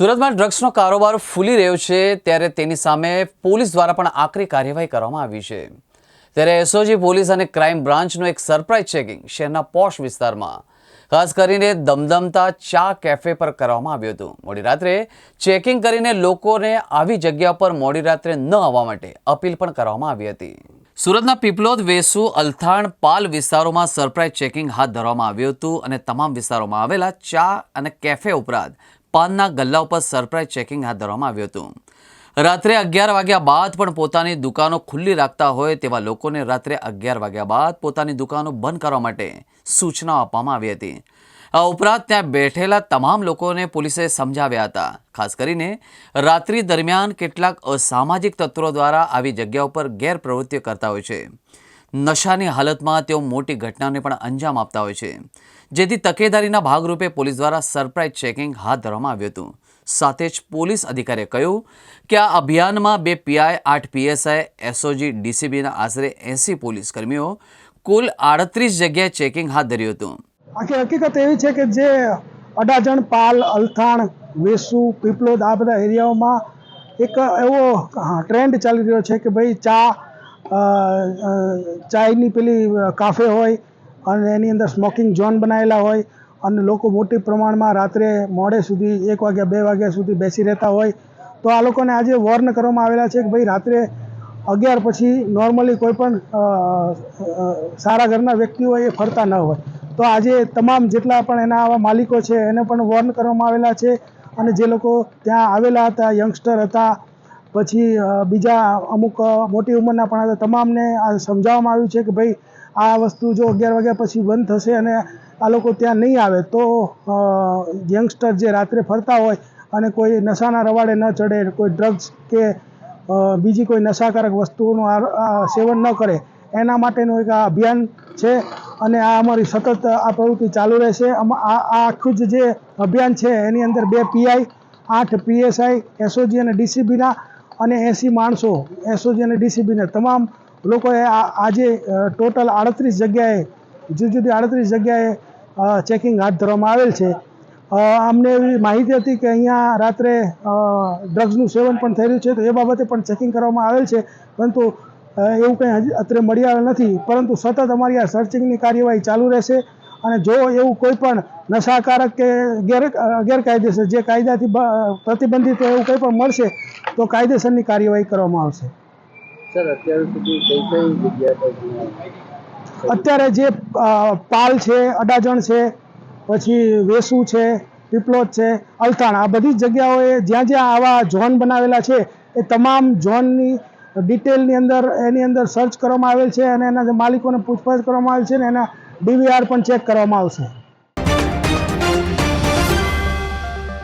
સુરતમાં ડ્રગ્સનો કારોબાર ફૂલી રહ્યો છે ત્યારે તેની સામે પોલીસ દ્વારા પણ આકરી કાર્યવાહી કરવામાં આવી છે. ત્યારે એસઓજી પોલીસ અને ક્રાઇમ બ્રાન્ચનું એક સરપ્રાઇઝ ચેકિંગ શહેરના પોશ વિસ્તારમાં. ખાસ કરીને દમદમતા ચા કેફે પર કરવામાં આવ્યું હતું. મોડી રાત્રે ચેકિંગ કરીને લોકોને આવી જગ્યા પર મોડી રાત્રે ન આવવા માટે અપીલ પણ કરવામાં આવી હતી. સુરતના પીપલોદ, વેસુ, અલથાણ, પાલ વિસ્તારોમાં સરપ્રાઇઝ ચેકિંગ હાથ ધરવામાં આવ્યું હતું અને તમામ વિસ્તારોમાં આવેલા ચા અને કેફે ઉપરાંત પાનના ગલ્લા ઉપર સરપ્રાઇઝ ચેકિંગ હાથ ધરવામાં આવ્યું હતું. રાત્રે અગિયાર વાગ્યા બાદ પણ પોતાની દુકાનો ખુલ્લી રાખતા હોય તેવા લોકોને રાત્રે અગિયાર વાગ્યા બાદ પોતાની દુકાનો બંધ કરવા માટે સૂચનાઓ આપવામાં આવી હતી. આ ઉપરાંત ત્યાં બેઠેલા તમામ લોકોને પોલીસે સમજાવ્યા હતા. ખાસ કરીને, રાત્રિ દરમિયાન કેટલાક અસામાજિક તત્વો દ્વારા આવી જગ્યા ઉપર ગેરપ્રવૃત્તિઓ કરતા હોય છે. નશાની હાલતમાં તેઓ મોટી ઘટનાને પણ અંજામ આપતા હોય છે. જેથી તકેદારીના ભાગરૂપે પોલીસ દ્વારા સરપ્રાઇઝ ચેકિંગ હાથ ધરવામાં આવ્યું હતું. સાથે જ પોલીસ અધિકારીએ કહ્યું કે આ અભિયાનમાં બે પીઆઈ, આઠ પીએસઆઈ, એસઓજી, ડીસીબીના આશરે એંસી પોલીસ કર્મીઓ કુલ આડત્રીસ જગ્યાએ ચેકિંગ હાથ ધર્યું હતું. આખી હકીકત એવી છે કે જે અડાજણ, પાલ, અલથાણ, વેસુ, પીપલોદ આ બધા એરિયાઓમાં એક એવો ટ્રેન્ડ ચાલી રહ્યો છે કે ભાઈ ચા ચાયની પેલી કાફે હોય અને એની અંદર સ્મોકિંગ ઝોન બનાવેલા હોય અને લોકો મોટી પ્રમાણમાં રાત્રે મોડે સુધી એક વાગ્યા, બે વાગ્યા સુધી બેસી રહેતા હોય. તો આ લોકોને આજે વોર્ન કરવામાં આવેલા છે કે ભાઈ, રાત્રે અગિયાર પછી નોર્મલી કોઈ પણ સારા ઘરના વ્યક્તિઓ એ ફરતા ન હોય. તો આજે તમામ જેટલા પણ એના આવા માલિકો છે એને પણ વોર્ન કરવામાં આવેલા છે અને જે લોકો ત્યાં આવેલા હતા યંગસ્ટર હતા પછી બીજા અમુક મોટી ઉંમરના પણ તમામને આ સમજાવવામાં આવ્યું છે કે ભાઈ, આ વસ્તુ જો અગિયાર વાગ્યા પછી બંધ થશે અને આ લોકો ત્યાં નહીં આવે, તો યંગસ્ટર જે રાત્રે ફરતા હોય અને કોઈ નશાના રવાડે ન ચડે, કોઈ ડ્રગ્સ કે બીજી કોઈ નશાકારક વસ્તુઓનું સેવન ન કરે, એના માટેનું એક આ અભિયાન છે અને આ અમારી સતત આ પ્રવૃત્તિ ચાલુ રહેશે. આ આખું જ જે અભિયાન છે, એની અંદર બે પીઆઈ આઠ પીએસઆઈ એસઓજી અને ડીસીબીના અને એંસી માણસો, એસઓજી અને ડીસીબીને તમામ લોકોએ આજે ટોટલ આડત્રીસ જગ્યાએ, જુદી જુદી આડત્રીસ જગ્યાએ ચેકિંગ હાથ ધરવામાં આવેલ છે. અમને એવી માહિતી હતી કે અહીંયા રાત્રે ડ્રગ્સનું સેવન પણ થઈ રહ્યું છે, તો એ બાબતે પણ ચેકિંગ કરવામાં આવેલ છે. પરંતુ એવું કંઈ હજી અત્યારે મળી આવેલ નથી. પરંતુ સતત અમારી આ સર્ચિંગની કાર્યવાહી ચાલુ રહેશે. અને જો એવું કોઈ પણ નશાકારક કે ગેર ગેરકાયદેસર જે કાયદાથી પ્રતિબંધિત એવું કંઈ પણ મળશે તો કાયદેસરની કાર્યવાહી કરવામાં આવશે. સર અત્યાર સુધી કઈ કઈ જગ્યા અત્યારે જે પાલ છે અડાજણ છે પછી વેસુ છે પીપલોદ છે અલથાણ આ બધી જ જગ્યાઓએ જ્યાં જ્યાં આવા ઝોન બનાવેલા છે એ તમામ ઝોનની ડિટેલની અંદર, એની અંદર સર્ચ કરવામાં આવેલ છે અને એના જે માલિકોને પૂછપરછ કરવામાં આવેલ છે ને એના ડીવીઆર પણ ચેક કરવામાં આવશે.